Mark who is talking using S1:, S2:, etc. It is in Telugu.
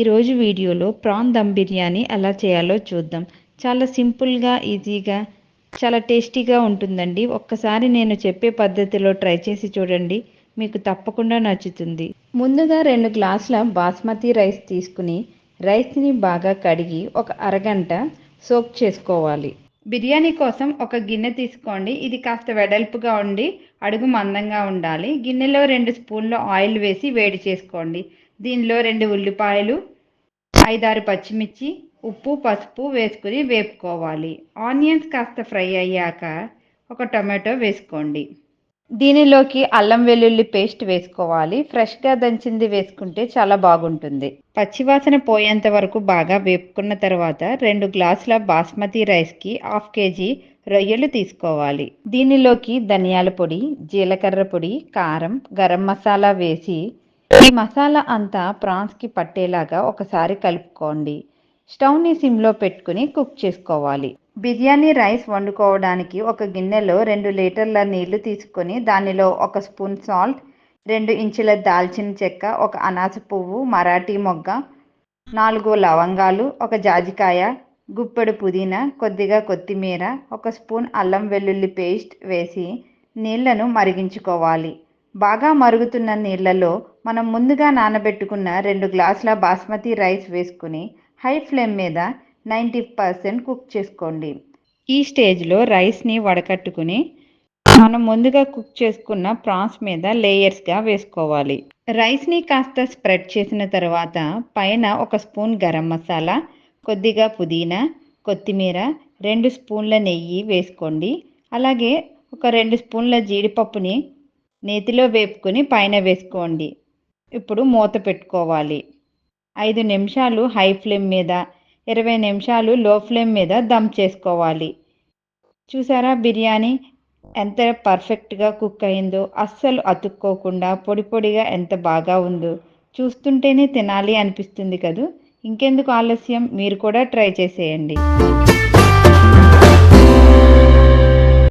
S1: ఈరోజు వీడియోలో ప్రాన్ దమ్ బిర్యానీ ఎలా చేయాలో చూద్దాం. చాలా సింపుల్గా ఈజీగా చాలా టేస్టీగా ఉంటుందండి. ఒక్కసారి నేను చెప్పే పద్ధతిలో ట్రై చేసి చూడండి. మీకు తప్పకుండా నచ్చుతుంది. ముందుగా రెండు గ్లాసుల బాస్మతి రైస్ తీసుకుని రైస్ని బాగా కడిగి ఒక అరగంట సోక్ చేసుకోవాలి. బిర్యానీ కోసం ఒక గిన్నె తీసుకోండి. ఇది కాస్త వెడల్పుగా ఉండి అడుగు మందంగా ఉండాలి. గిన్నెలో రెండు స్పూన్ల ఆయిల్ వేసి వేడి చేసుకోండి. దీనిలో రెండు ఉల్లిపాయలు ఐదారు పచ్చిమిర్చి ఉప్పు పసుపు వేసుకుని వేపుకోవాలి. ఆనియన్స్ కాస్త ఫ్రై అయ్యాక ఒక టొమాటో వేసుకోండి. దీనిలోకి అల్లం వెల్లుల్లి పేస్ట్ వేసుకోవాలి. ఫ్రెష్గా దంచింది వేసుకుంటే చాలా బాగుంటుంది. పచ్చివాసన పోయేంత వరకు బాగా వేపుకున్న తర్వాత రెండు గ్లాసుల బాస్మతి రైస్కి హాఫ్ కేజీ రొయ్యలు తీసుకోవాలి. దీనిలోకి ధనియాల పొడి జీలకర్ర పొడి కారం గరం మసాలా వేసి ఈ మసాలా అంతా ప్రాన్స్కి పట్టేలాగా ఒకసారి కలుపుకోండి. స్టవ్ని సిమ్లో పెట్టుకుని కుక్ చేసుకోవాలి. బిర్యానీ రైస్ వండుకోవడానికి ఒక గిన్నెలో రెండు లీటర్ల నీళ్ళు తీసుకొని దానిలో ఒక స్పూన్ సాల్ట్ రెండు ఇంచుల దాల్చిన చెక్క ఒక అనాస పువ్వు మరాఠీ మొగ్గ నాలుగు లవంగాలు ఒక జాజికాయ గుప్పెడు పుదీనా కొద్దిగా కొత్తిమీర ఒక స్పూన్ అల్లం వెల్లుల్లి పేస్ట్ వేసి నీళ్ళను మరిగించుకోవాలి. బాగా మరుగుతున్న నీళ్ళలో మనం ముందుగా నానబెట్టుకున్న రెండు గ్లాసుల బాస్మతి రైస్ వేసుకుని హై ఫ్లేమ్ మీద నైంటీ పర్సెంట్ కుక్ చేసుకోండి. ఈ స్టేజ్లో రైస్ని వడకట్టుకుని మనం ముందుగా కుక్ చేసుకున్న ప్రాన్స్ మీద లేయర్స్గా వేసుకోవాలి. రైస్ని కాస్త స్ప్రెడ్ చేసిన తర్వాత పైన ఒక స్పూన్ గరం మసాలా కొద్దిగా పుదీనా కొత్తిమీర రెండు స్పూన్ల నెయ్యి వేసుకోండి. అలాగే ఒక రెండు స్పూన్ల జీడిపప్పుని నేతిలో వేపుకొని పైన వేసుకోండి. ఇప్పుడు మూత పెట్టుకోవాలి. ఐదు నిమిషాలు హై ఫ్లేమ్ మీద ఇరవై నిమిషాలు లో ఫ్లేమ్ మీద దమ్ చేసుకోవాలి. చూసారా బిర్యానీ ఎంత పర్ఫెక్ట్గా కుక్ అయిందో అస్సలు అతుక్కోకుండా పొడి పొడిగా ఎంత బాగా ఉందో. చూస్తుంటేనే తినాలి అనిపిస్తుంది కదూ? ఇంకెందుకు ఆలస్యం? మీరు కూడా ట్రై చేసేయండి.